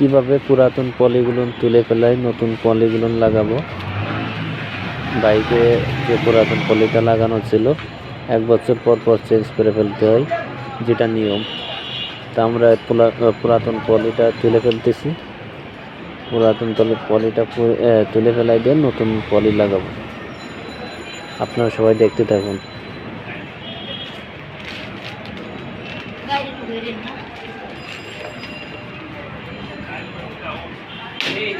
কীভাবে পুরাতন পলিগুলো তুলে ফেলাই, নতুন পলিগুলো লাগাবো? বাইকে যে পুরাতন পলিটা লাগানো ছিল, এক বছর পর পর চেঞ্জ করে ফেলতে হয়, যেটা নিয়ম। তা আমরা পুরাতন পলিটা তুলে ফেলতেছি। পুরাতন তলে পলিটা তুলে ফেলাই দিয়ে নতুন পলি লাগাবো। আপনারা সবাই দেখতে থাকুন।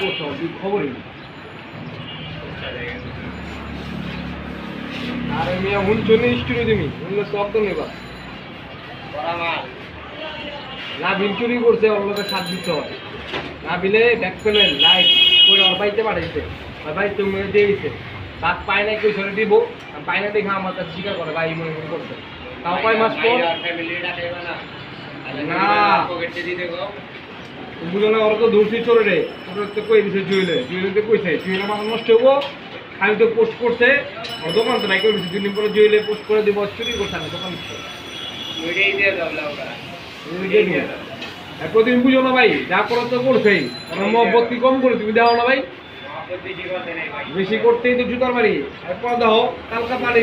বসো তুই খবরই আরে মিয়া হুনছো নি স্টুডিও দিমি হুনলে সব তো নেবা না বিল চুরি করছে লোকের সাত দিতে হয় না বিলে ব্যাক পেলেন লাইট কই ওর বাইতে পাঠাইছে আর ভাই তুমি দিয়ে দিছে বাদ পায় নাই কই সরে দিব পায় না দেখে আমার কাছে স্বীকার করে ভাই মনে মনে করছে তাও কয় মাস পর না বুঝো না ওরা তো ধরছি চলে রে। ওরা তো কই দিছে জুয়েলে। জুয়েলে তো কইছে জুয়েলে মাথা নষ্ট হব আমি তো পোস্ট করছে। ওর দোকান তো নাই করে দিছি দুদিন পরে জুয়েলে পোস্ট করে দিব চুরি করছে আমি দোকান। আর প্রতিদিন বুঝো না ভাই যা করো তো করছেই। মহব্বত কি কম করে তুমি দাও না ভাই। বেশি করতেই তো জুতার বাড়ি এরপর দাও কালকা পারি